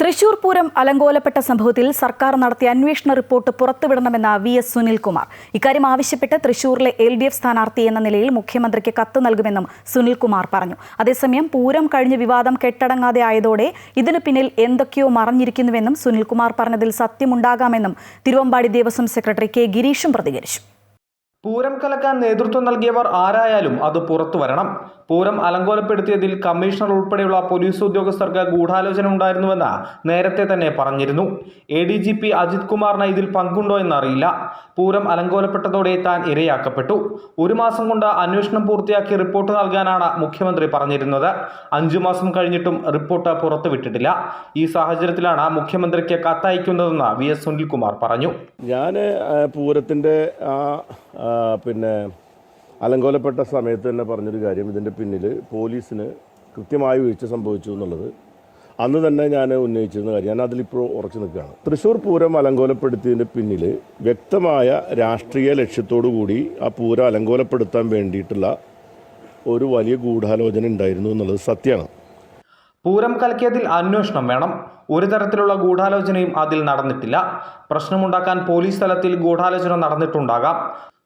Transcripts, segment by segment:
തൃശൂർ പൂരം അലങ്കോലപ്പെട്ട സംഭവത്തിൽ സർക്കാർ നടത്തിയ അന്വേഷണ റിപ്പോർട്ട് പുറത്തുവിടണമെന്ന വി എസ് സുനിൽകുമാർ. ഇക്കാര്യം ആവശ്യപ്പെട്ട് തൃശൂരിലെ എൽ ഡി എഫ് സ്ഥാനാർത്ഥി എന്ന നിലയിൽ മുഖ്യമന്ത്രിക്ക് കത്ത് നൽകുമെന്നും സുനിൽകുമാർ പറഞ്ഞു. അതേസമയം പൂരം കഴിഞ്ഞ് വിവാദം കെട്ടടങ്ങാതെ ആയതോടെ ഇതിനു പിന്നിൽ എന്തൊക്കെയോ മറഞ്ഞിരിക്കുന്നുവെന്നും സുനിൽകുമാർ പറഞ്ഞതിൽ സത്യമുണ്ടാകാമെന്നും തിരുവമ്പാടി ദേവസ്വം സെക്രട്ടറി കെ ഗിരീഷും പ്രതികരിച്ചു. പൂരം കലക്കാൻ നേതൃത്വം നൽകിയവർ ആരായാലും അത് പുറത്തു വരണം. പൂരം അലങ്കോലപ്പെടുത്തിയതിൽ കമ്മീഷണർ ഉൾപ്പെടെയുള്ള പോലീസ് ഉദ്യോഗസ്ഥർക്ക് ഗൂഢാലോചന ഉണ്ടായിരുന്നുവെന്ന് നേരത്തെ തന്നെ പറഞ്ഞിരുന്നു. A D G P Ajith കുമാറിന് ഇതിൽ പങ്കുണ്ടോ എന്നറിയില്ല. പൂരം അലങ്കോലപ്പെട്ടതോടെ താൻ ഇരയാക്കപ്പെട്ടു. ഒരു മാസം കൊണ്ട് അന്വേഷണം പൂർത്തിയാക്കി റിപ്പോർട്ട് നൽകാനാണ് മുഖ്യമന്ത്രി പറഞ്ഞിരുന്നത്. അഞ്ചു മാസം കഴിഞ്ഞിട്ടും റിപ്പോർട്ട് പുറത്തുവിട്ടിട്ടില്ല. ഈ സാഹചര്യത്തിലാണ് മുഖ്യമന്ത്രിക്ക് കത്തയക്കുന്നതെന്ന് വി എസ് സുനിൽകുമാർ പറഞ്ഞു. ഞാൻ പൂരത്തിന്റെ പിന്നെ അലങ്കോലപ്പെട്ട സമയത്ത് തന്നെ പറഞ്ഞൊരു കാര്യം. ഇതിന്റെ പിന്നിൽ പോലീസിന് കൃത്യമായ വീഴ്ച സംഭവിച്ചു എന്നുള്ളത്. അന്ന് തന്നെ ഞാൻ ഉന്നയിച്ചിരുന്ന കാര്യം. ഞാൻ അതിലിപ്പോൾ ഉറച്ചു നിൽക്കുകയാണ്. തൃശ്ശൂർ പൂരം അലങ്കോലപ്പെടുത്തിയതിന്റെ പിന്നിൽ വ്യക്തമായ രാഷ്ട്രീയ ലക്ഷ്യത്തോടു കൂടി ആ പൂരം അലങ്കോലപ്പെടുത്താൻ വേണ്ടിയിട്ടുള്ള ഒരു വലിയ ഗൂഢാലോചന ഉണ്ടായിരുന്നു എന്നുള്ളത് സത്യമാണ്. പൂരം കലക്കിയതിൽ അന്വേഷണം വേണം. ഒരു തരത്തിലുള്ള ഗൂഢാലോചനയും അതിൽ നടന്നിട്ടില്ല. പ്രശ്നമുണ്ടാക്കാൻ പോലീസ് തലത്തിൽ ഗൂഢാലോചന നടന്നിട്ടുണ്ടാകാം.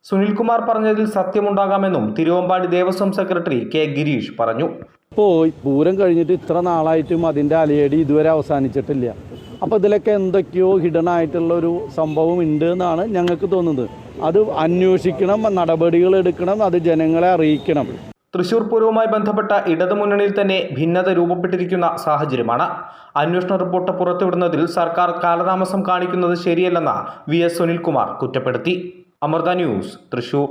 സുനിൽകുമാർ പറഞ്ഞതിൽ സത്യമുണ്ടാകാമെന്നും തിരുവമ്പാടി ദേവസ്വം സെക്രട്ടറി കെ ഗിരീഷ് പറഞ്ഞു. ഇപ്പോൾ പൂരം കഴിഞ്ഞിട്ട് ഇത്ര നാളായിട്ടും അതിന്റെ അലയടി ഇതുവരെ അവസാനിച്ചിട്ടില്ല. അപ്പോൾ ഇതിലൊക്കെ എന്തൊക്കെയോ ഹിഡൻ ആയിട്ടുള്ള ഒരു സംഭവം ഉണ്ട് എന്നാണ് ഞങ്ങൾക്ക് തോന്നുന്നത്. അത് അന്വേഷിക്കണം നടപടികൾ എടുക്കണം അത് ജനങ്ങളെ അറിയിക്കണം. തൃശൂർ പൂരവുമായി ബന്ധപ്പെട്ട ഇടതുമുന്നണിയിൽ തന്നെ ഭിന്നത രൂപപ്പെട്ടിരിക്കുന്ന സാഹചര്യമാണ്. അന്വേഷണ റിപ്പോർട്ട് പുറത്തുവിടുന്നതിൽ സർക്കാർ കാലതാമസം കാണിക്കുന്നത് ശരിയല്ലെന്ന് വി എസ് സുനിൽകുമാർ കുറ്റപ്പെടുത്തി. അമൃത ന്യൂസ് തൃശൂർ.